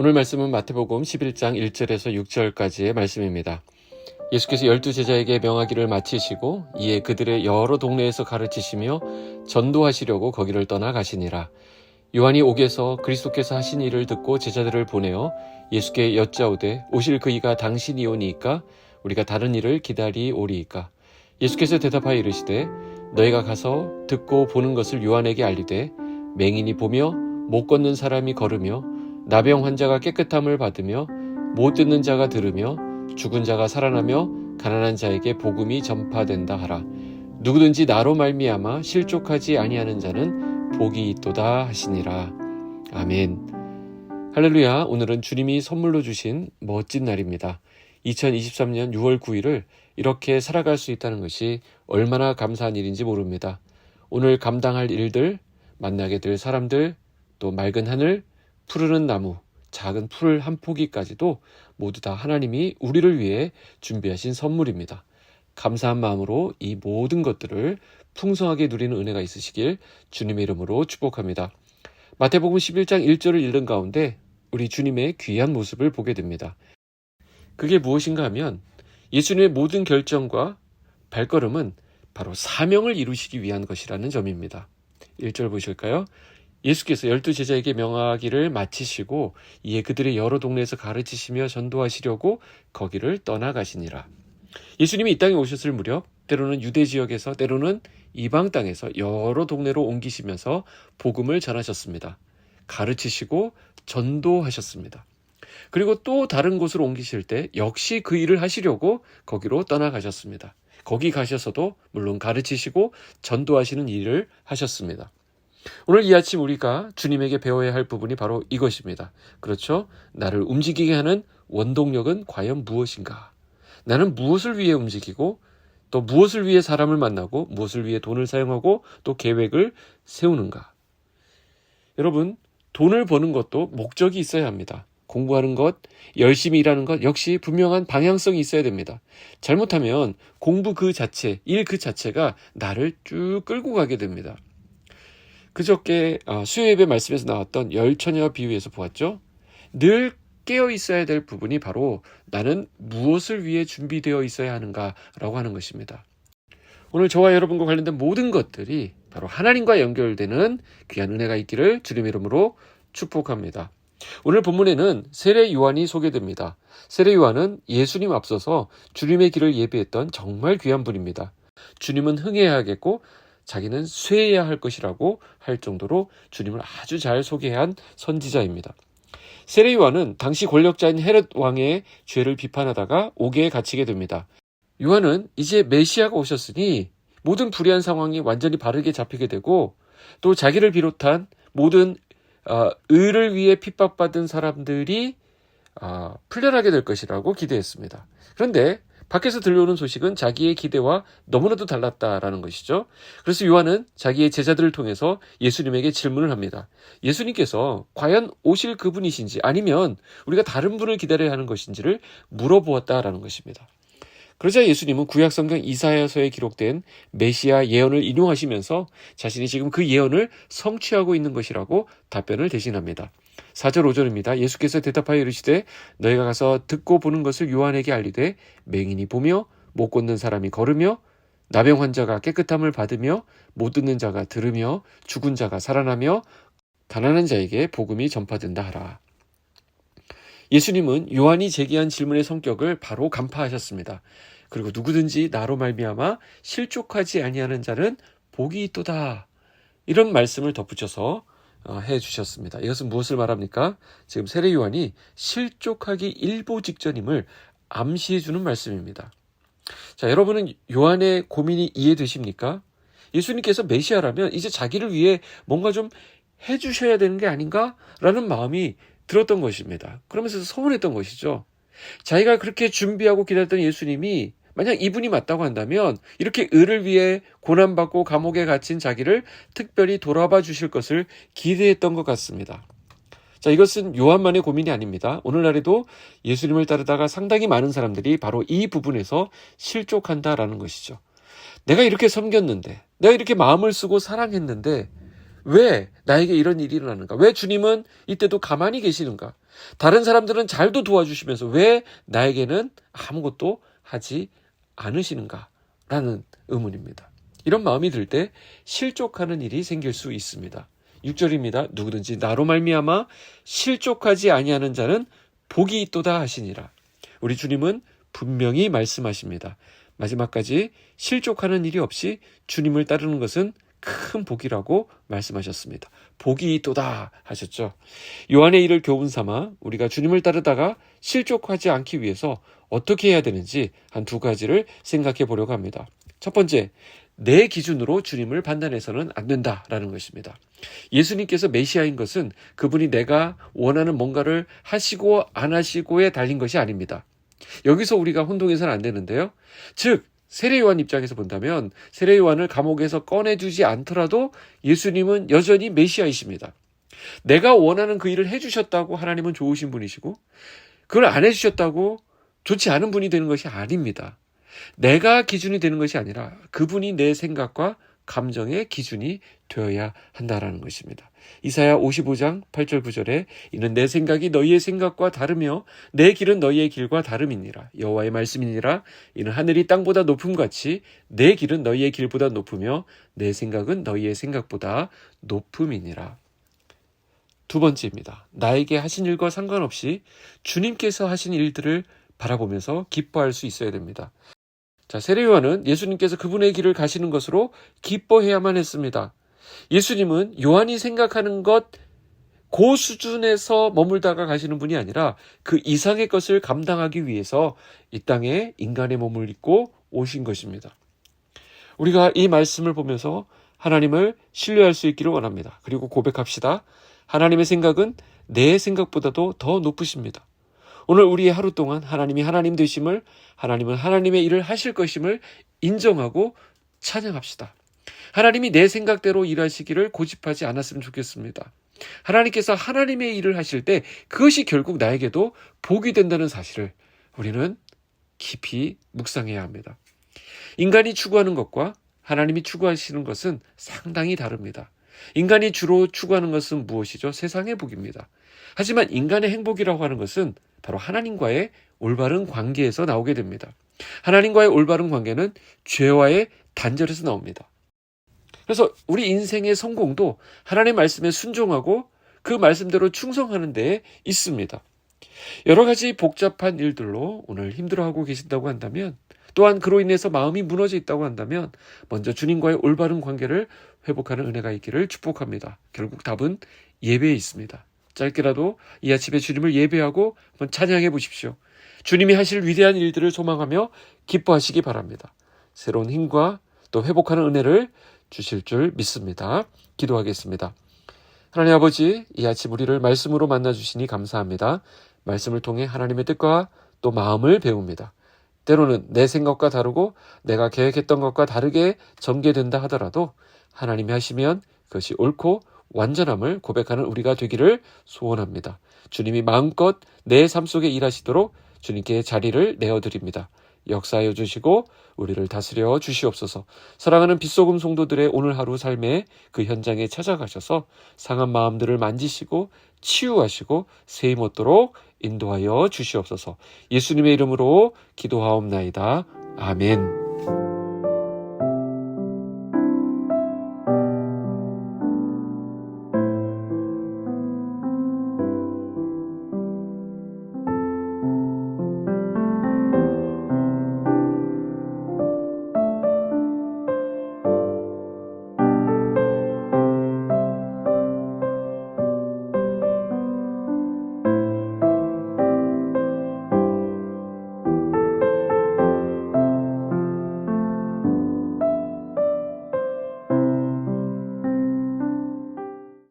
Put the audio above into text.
오늘 말씀은 마태복음 11장 1절에서 6절까지의 말씀입니다. 예수께서 열두 제자에게 명하기를 마치시고 이에 그들의 여러 동네에서 가르치시며 전도하시려고 거기를 떠나 가시니라. 요한이 옥에서 그리스도께서 하신 일을 듣고 제자들을 보내어 예수께 여짜오되 오실 그이가 당신이오니이까 우리가 다른 일을 기다리오리이까 예수께서 대답하여 이르시되 너희가 가서 듣고 보는 것을 요한에게 알리되 맹인이 보며 못 걷는 사람이 걸으며 나병 환자가 깨끗함을 받으며 못 듣는 자가 들으며 죽은 자가 살아나며 가난한 자에게 복음이 전파된다 하라. 누구든지 나로 말미암아 실족하지 아니하는 자는 복이 있도다 하시니라. 아멘. 할렐루야. 오늘은 주님이 선물로 주신 멋진 날입니다. 2023년 6월 9일을 이렇게 살아갈 수 있다는 것이 얼마나 감사한 일인지 모릅니다. 오늘 감당할 일들, 만나게 될 사람들, 또 맑은 하늘, 푸르른 나무, 작은 풀 한 포기까지도 모두 다 하나님이 우리를 위해 준비하신 선물입니다. 감사한 마음으로 이 모든 것들을 풍성하게 누리는 은혜가 있으시길 주님의 이름으로 축복합니다. 마태복음 11장 1절을 읽는 가운데 우리 주님의 귀한 모습을 보게 됩니다. 그게 무엇인가 하면 예수님의 모든 결정과 발걸음은 바로 사명을 이루시기 위한 것이라는 점입니다. 1절 보실까요? 예수께서 열두 제자에게 명하기를 마치시고 이에 그들의 여러 동네에서 가르치시며 전도하시려고 거기를 떠나가시니라. 예수님이 이 땅에 오셨을 무렵 때로는 유대 지역에서 때로는 이방 땅에서 여러 동네로 옮기시면서 복음을 전하셨습니다. 가르치시고 전도하셨습니다. 그리고 또 다른 곳으로 옮기실 때 역시 그 일을 하시려고 거기로 떠나가셨습니다. 거기 가셔서도 물론 가르치시고 전도하시는 일을 하셨습니다. 오늘 이 아침 우리가 주님에게 배워야 할 부분이 바로 이것입니다. 그렇죠? 나를 움직이게 하는 원동력은 과연 무엇인가? 나는 무엇을 위해 움직이고 또 무엇을 위해 사람을 만나고 무엇을 위해 돈을 사용하고 또 계획을 세우는가? 여러분, 돈을 버는 것도 목적이 있어야 합니다. 공부하는 것, 열심히 일하는 것 역시 분명한 방향성이 있어야 됩니다. 잘못하면 공부 그 자체, 일 그 자체가 나를 쭉 끌고 가게 됩니다. 그저께 어, 수요예배 말씀에서 나왔던 열처녀 비유에서 보았죠. 늘 깨어 있어야 될 부분이 바로 나는 무엇을 위해 준비되어 있어야 하는가라고 하는 것입니다. 오늘 저와 여러분과 관련된 모든 것들이 바로 하나님과 연결되는 귀한 은혜가 있기를 주님의 이름으로 축복합니다. 오늘 본문에는 세례 요한이 소개됩니다. 세례 요한은 예수님 앞서서 주님의 길을 예비했던 정말 귀한 분입니다. 주님은 흥해야 하겠고 자기는 쇠해야 할 것이라고 할 정도로 주님을 아주 잘 소개한 선지자입니다. 세례 요한은 당시 권력자인 헤롯 왕의 죄를 비판하다가 옥에 갇히게 됩니다. 요한은 이제 메시아가 오셨으니 모든 불의한 상황이 완전히 바르게 잡히게 되고 또 자기를 비롯한 모든 어, 의를 위해 핍박받은 사람들이 어, 풀려나게 될 것이라고 기대했습니다. 그런데 밖에서 들려오는 소식은 자기의 기대와 너무나도 달랐다라는 것이죠. 그래서 요한은 자기의 제자들을 통해서 예수님에게 질문을 합니다. 예수님께서 과연 오실 그분이신지 아니면 우리가 다른 분을 기다려야 하는 것인지를 물어보았다라는 것입니다. 그러자 예수님은 구약 성경 이사야서에 기록된 메시아 예언을 인용하시면서 자신이 지금 그 예언을 성취하고 있는 것이라고 답변을 대신합니다. 4절 5절입니다. 예수께서 대답하여 이르시되 너희가 가서 듣고 보는 것을 요한에게 알리되 맹인이 보며 못 걷는 사람이 걸으며 나병 환자가 깨끗함을 받으며 못 듣는 자가 들으며 죽은 자가 살아나며 가난한 자에게 복음이 전파된다 하라. 예수님은 요한이 제기한 질문의 성격을 바로 간파하셨습니다. 그리고 누구든지 나로 말미암아 실족하지 아니하는 자는 복이 있도다. 이런 말씀을 덧붙여서 어, 해 주셨습니다. 이것은 무엇을 말합니까? 지금 세례 요한이 실족하기 일보 직전임을 암시해 주는 말씀입니다. 자, 여러분은 요한의 고민이 이해되십니까? 예수님께서 메시아라면 이제 자기를 위해 뭔가 좀 해 주셔야 되는 게 아닌가라는 마음이 들었던 것입니다. 그러면서 서운했던 것이죠. 자기가 그렇게 준비하고 기다렸던 예수님이 만약 이분이 맞다고 한다면 이렇게 의를 위해 고난받고 감옥에 갇힌 자기를 특별히 돌아봐 주실 것을 기대했던 것 같습니다. 자, 이것은 요한만의 고민이 아닙니다. 오늘날에도 예수님을 따르다가 상당히 많은 사람들이 바로 이 부분에서 실족한다라는 것이죠. 내가 이렇게 섬겼는데, 내가 이렇게 마음을 쓰고 사랑했는데, 왜 나에게 이런 일이 일어나는가? 왜 주님은 이때도 가만히 계시는가? 다른 사람들은 잘도 도와주시면서 왜 나에게는 아무것도 하지 않으시는가? 라는 의문입니다. 이런 마음이 들 때 실족하는 일이 생길 수 있습니다. 6절입니다. 누구든지 나로 말미암아 실족하지 아니하는 자는 복이 있도다 하시니라. 우리 주님은 분명히 말씀하십니다. 마지막까지 실족하는 일이 없이 주님을 따르는 것은 큰 복이라고 말씀하셨습니다. 복이 있도다 하셨죠. 요한의 일을 교훈 삼아 우리가 주님을 따르다가 실족하지 않기 위해서 어떻게 해야 되는지 한 두 가지를 생각해 보려고 합니다. 첫 번째, 내 기준으로 주님을 판단해서는 안 된다라는 것입니다. 예수님께서 메시아인 것은 그분이 내가 원하는 뭔가를 하시고 안 하시고에 달린 것이 아닙니다. 여기서 우리가 혼동해서는 안 되는데요. 즉, 세례요한 입장에서 본다면 세례요한을 감옥에서 꺼내주지 않더라도 예수님은 여전히 메시아이십니다. 내가 원하는 그 일을 해주셨다고 하나님은 좋으신 분이시고 그걸 안 해주셨다고 좋지 않은 분이 되는 것이 아닙니다. 내가 기준이 되는 것이 아니라 그분이 내 생각과 감정의 기준이 되어야 한다라는 것입니다. 이사야 55장 8절 9절에 이는 내 생각이 너희의 생각과 다르며 내 길은 너희의 길과 다름이니라 여호와의 말씀이니라 이는 하늘이 땅보다 높음 같이 내 길은 너희의 길보다 높으며 내 생각은 너희의 생각보다 높음이니라. 두 번째입니다. 나에게 하신 일과 상관없이 주님께서 하신 일들을 바라보면서 기뻐할 수 있어야 됩니다. 자, 세례요한은 예수님께서 그분의 길을 가시는 것으로 기뻐해야만 했습니다. 예수님은 요한이 생각하는 것, 그 수준에서 머물다가 가시는 분이 아니라 그 이상의 것을 감당하기 위해서 이 땅에 인간의 몸을 입고 오신 것입니다. 우리가 이 말씀을 보면서 하나님을 신뢰할 수 있기를 원합니다. 그리고 고백합시다. 하나님의 생각은 내 생각보다도 더 높으십니다. 오늘 우리의 하루 동안 하나님이 하나님 되심을 하나님은 하나님의 일을 하실 것임을 인정하고 찬양합시다. 하나님이 내 생각대로 일하시기를 고집하지 않았으면 좋겠습니다. 하나님께서 하나님의 일을 하실 때 그것이 결국 나에게도 복이 된다는 사실을 우리는 깊이 묵상해야 합니다. 인간이 추구하는 것과 하나님이 추구하시는 것은 상당히 다릅니다. 인간이 주로 추구하는 것은 무엇이죠? 세상의 복입니다. 하지만 인간의 행복이라고 하는 것은 바로 하나님과의 올바른 관계에서 나오게 됩니다. 하나님과의 올바른 관계는 죄와의 단절에서 나옵니다. 그래서 우리 인생의 성공도 하나님의 말씀에 순종하고 그 말씀대로 충성하는 데에 있습니다. 여러 가지 복잡한 일들로 오늘 힘들어하고 계신다고 한다면 또한 그로 인해서 마음이 무너져 있다고 한다면 먼저 주님과의 올바른 관계를 회복하는 은혜가 있기를 축복합니다. 결국 답은 예배에 있습니다. 짧게라도 이 아침에 주님을 예배하고 한번 찬양해 보십시오. 주님이 하실 위대한 일들을 소망하며 기뻐하시기 바랍니다. 새로운 힘과 또 회복하는 은혜를 주실 줄 믿습니다. 기도하겠습니다. 하나님 아버지, 이 아침 우리를 말씀으로 만나 주시니 감사합니다. 말씀을 통해 하나님의 뜻과 또 마음을 배웁니다. 때로는 내 생각과 다르고 내가 계획했던 것과 다르게 전개된다 하더라도 하나님이 하시면 그것이 옳고 완전함을 고백하는 우리가 되기를 소원합니다. 주님이 마음껏 내 삶 속에 일하시도록 주님께 자리를 내어드립니다. 역사하여 주시고 우리를 다스려 주시옵소서. 사랑하는 빛소금 성도들의 오늘 하루 삶의 그 현장에 찾아가셔서 상한 마음들을 만지시고 치유하시고 세임 얻도록 인도하여 주시옵소서. 예수님의 이름으로 기도하옵나이다. 아멘.